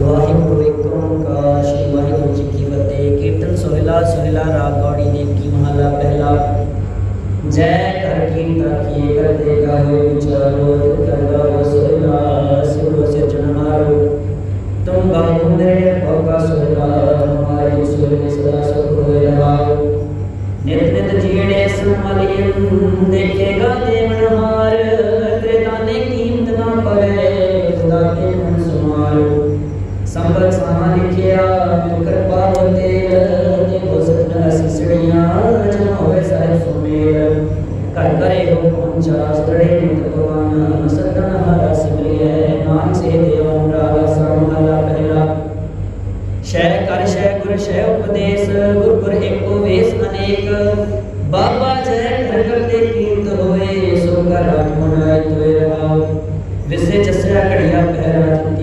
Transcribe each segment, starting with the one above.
ਵਾਹਿਗੁਰੂ ਇੱਕ ਓੰਕਾਰ ਸ਼੍ਰੀ ਵਾਹਿਗੁਰੂ ਜੀ ਕੀ ਫਤਿਹ। ਕੀਰਤਨ ਸੋਹਿਲਾ ਸੋਹਿਲਾ ਰਾਗ ਗੌੜੀ ਦੇ ਕੀ ਮਹਲਾ ਪਹਿਲਾ। ਜੈ ਕਰ ਕੀਰਤਾ ਕੀਏ ਕਰਤੇ ਗਾਵੇ ਵਿਚਾਰੋ ਕਰਦਾ ਹੋ ਸੋਹਿਲਾ ਸਿਰੋ ਸਿਰਜਣਹਾਰੋ ਤੁਮ ਗਾਉਂਦੇ ਭੋਗਾ ਸੋਹਿਲਾ, ਹਮਾਰੇ ਸੋਹਿਲੇ ਸਦਾ ਸੁਖ ਹੋਏ ਰਹਾਓ ਨਿਤ ਨਿਤ ਜੀੜੇ ਸੁਮਲਿਯੰ ਦੇਖੇਗਾ ਦੇਵਨ ਹਾਰ ਤੇਰੇ ਦਾਨੇ ਕੀਮਤ ਸੰਬਲ ਸਾਮਾ ਲਿਖਿਆ ਤੂੰ ਕਿਰਪਾ ਹੋਤੇ ਤੇ ਹੋ ਸਤਨਾ ਸਿਸੜੀਆਂ ਜਨ ਹੋਵੇ ਸਾਹਿਬ ਸੁਮੇਲ। ਕਰ ਕਰੇ ਹੋ ਪਹੁੰਚਾ ਸੜੇ ਨਿਤ ਭਗਵਾਨ ਸਤਨ ਹਰਾ ਸਿਮਰਿਐ ਨਾਮ ਸੇ ਦੇਵ ਰਾਗਾ ਸਮਹਲਾ ਪਹਿਲਾ। ਸ਼ੈ ਕਰ ਸ਼ੈ ਗੁਰ ਸ਼ੈ ਉਪਦੇਸ਼ ਗੁਰ ਗੁਰ ਏਕੋ ਵੇਸ ਅਨੇਕ। ਬਾਬਾ ਜੈ ਕਰ ਕਰਤੇ ਕੀਰਤ ਹੋਏ ਸੋ ਕਰ ਆਤਮਨਾਇ ਤੋਏ ਰਹਾਉ ਵਿਸੇ ਜਸਿਆ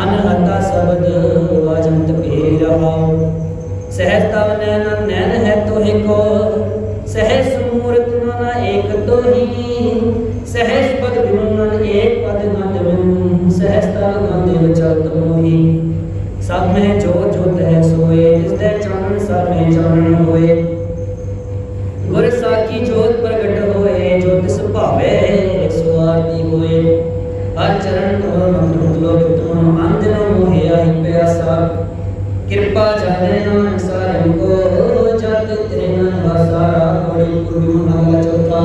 ਕੋ ਅਨਹਤਾ ਸ਼ਬਦ ਵਾਜੰਤ ਭੇ ਰਹਾਉ ਸਹਿਜ ਤਵ ਨੈਨ ਨੈਨ ਹੈ ਤੋਹਿ ਕੋ, ਸਹਿਜ ਸਮੂਰਤ ਨਾ ਏਕ ਤੋਹੀ। ਸਹਿਜ ਪਦ ਵਿਮਨ ਏਕ ਪਦ ਨੰਦ ਸਹਿਜ ਤਵ ਗੰਦੇ ਵਿਚਲਤ ਮੋਹੀ ਸਭ ਮੈਂ ਜੋ ਜੋਤ ਹੈ ਸੋਏ, ਜਿਸ ਦੇ ਚਾਨਣ ਸਭ ਮੈਂ ਚਾਨਣ ਹੋਏ। ਗੁਰ ਸਾਖੀ ਜੋਤ ਪ੍ਰਗਟ ਕਿਰਪਾ ਜਾਣੇ ਨਾਮ ਸਾਰਿਆਂ ਕੋ ਜਤ ਤੇਰੇ ਨਾਮ ਵਾਸਾਰਾ ਗੁਰੂ ਮਹਲਾ ਚੌਥਾ।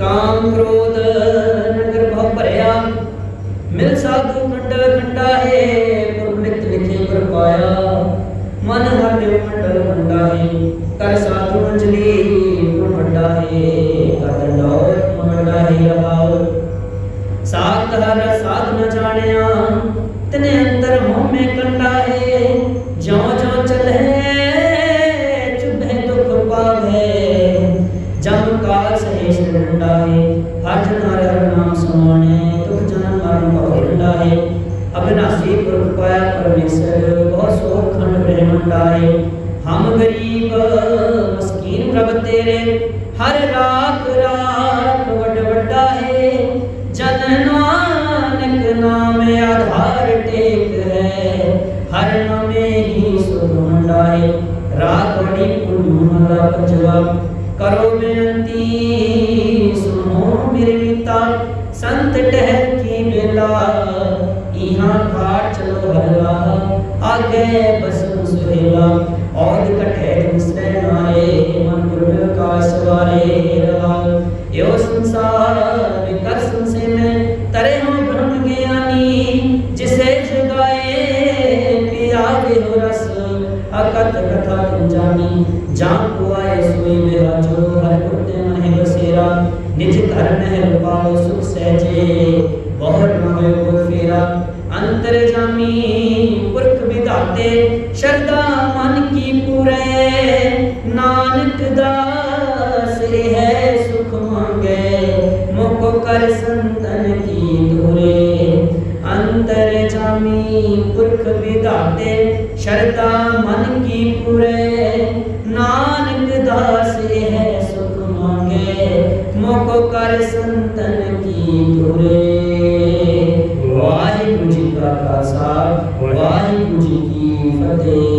ਕਾਮ ਕ੍ਰੋਧ ਨਗਰ ਭਵ ਭਰਿਆ, ਮਿਲ ਸਾਧੂ ਮੰਡਲ ਖੰਡਾ ਹੈ ਗੁਰਮਿਤ ਲਿਖੇ ਗੁਰ ਪਾਇਆ। ਮਨ ਹਰ ਨਿਵ ਮੰਡਲ ਖੰਡਾ ਹੈ ਕਰ ਸਾਧੂ ਅੰਜਲੀ ਗੁਰ ਵੱਡਾ ਹੈ ਕਰ ਦੰਡੋਤ ਮੰਡਾ ਹੈ ਰਹਾਉ ਸਾਤ ਹਰ ਸਾਧ ਨ ਜਾਣਿਆ, ਤਨੇ ਜਿਉ ਜਿਉ ਚਲੇ ਚੁਭੇ ਦੁਖ ਪਾਵੇ ਜਮ ਕਾਲ ਸਹੇਸ਼ ਡੰਡਾ ਹੈ ਹਰ ਜਨ ਹਰ ਹਰ ਨਾਮ ਸਮਾਣੇ ਤੁਖ ਜਨਮ ਮਰਨ ਭਉ ਡੰਡਾ ਹੈ ਅਬਨਾਸੀ ਪੁਰਖ ਪਾਇਆ ਪਰਮੇਸ਼ਰ ਬਹੁ ਸੋਖ ਖੰਡ ਬ੍ਰਹਮੰਡਾ ਹੈ ਹਮ ਗਰੀਬ ਮਸਕੀਨ ਪ੍ਰਭ ਤੇਰੇ ਹਰ ਰਾਖ ਰਾਖ ਵੱਡ ਵੱਡਾ ਹੈ ਜਨ ਨਾਨਕ ਨਾਮ ਆਧਾਰ ਟੇਕ ਹੈ ਪੁੰਨ ਪੰਜਵਾ ਕਰੋ ਬੇਨਤੀ ਸੁਨੋ ਮੇਰੇ ਪਿਤਾ ਸੰਤ ਟਹਿ ਕੀ ਬੇਲਾ ਇਹਾਂ ਘਾਟ ਚਲੋ ਹਰਲਾ ਆਗੇ ਬਸਮ ਸੁਹੇਲਾ ਔਦ ਕਟੇ ਮਿਸਰੇ ਨਾਏ ਮਨ ਗੁਰ ਵਿਕਾਸ ਵਾਰੇ ਰਹਾ ਇਹੋ ਸੰਸਾਰ ਵਿਕਰ ਸੰਸੇ ਮੈਂ ਤਰੇ ਹੋ ਬ੍ਰਹਮ ਗਿਆਨੀ, ਜਿਸੇ ਜਗਾਏ ਪਿਆਵੇ ਹੋ ਰਸ ਅਕਤ ਕਥਾ ਕੰਜਾਨੀ ਜਾਂ ਕੋ ਆਏ ਸੋਈ ਮੇਰਾ ਜੋ ਹਰ ਕੁਰਤੇ ਮਹਿ ਬਸੇਰਾ, ਨਿਜ ਘਰ ਮਹਿ ਪਾਓ ਸੁਖ ਸਹਿਜੇ ਬਹੁਤ ਨਾ ਹੋਏ ਕੋ ਫੇਰਾ। ਅੰਤਰ ਜਾਮੀ ਪੁਰਖ ਵਿਧਾਤੇ ਸ਼ਰਦਾ ਮਨ ਕੀ ਪੂਰੇ, ਨਾਨਕ ਦਾਸ ਹੈ ਸੁਖ ਮੰਗੇ। ਮੁਖ ਕਰ ਸੰਤਨ ਕੀ ਦੂਰੇ ਅੰਤਰ ਜਾਮੀ ਪੁਰਖ ਵਿਧਾਤੇ ਸ਼ਰਦਾ ਮਨ ਕੀ ਪੂਰੇ ਨਾਨਕ ਦਾਸ ਹੈ ਸੁਖ ਮੰਗੇ ਮੁਖ ਕਰ ਸੰਤਨ ਕੀ ਦੂਰੇ ਵਾਹਿਗੁਰੂ ਜੀ ਕਾ ਖਾਲਸਾ ਵਾਹਿਗੁਰੂ ਜੀ ਕੀ ਫਤਿਹ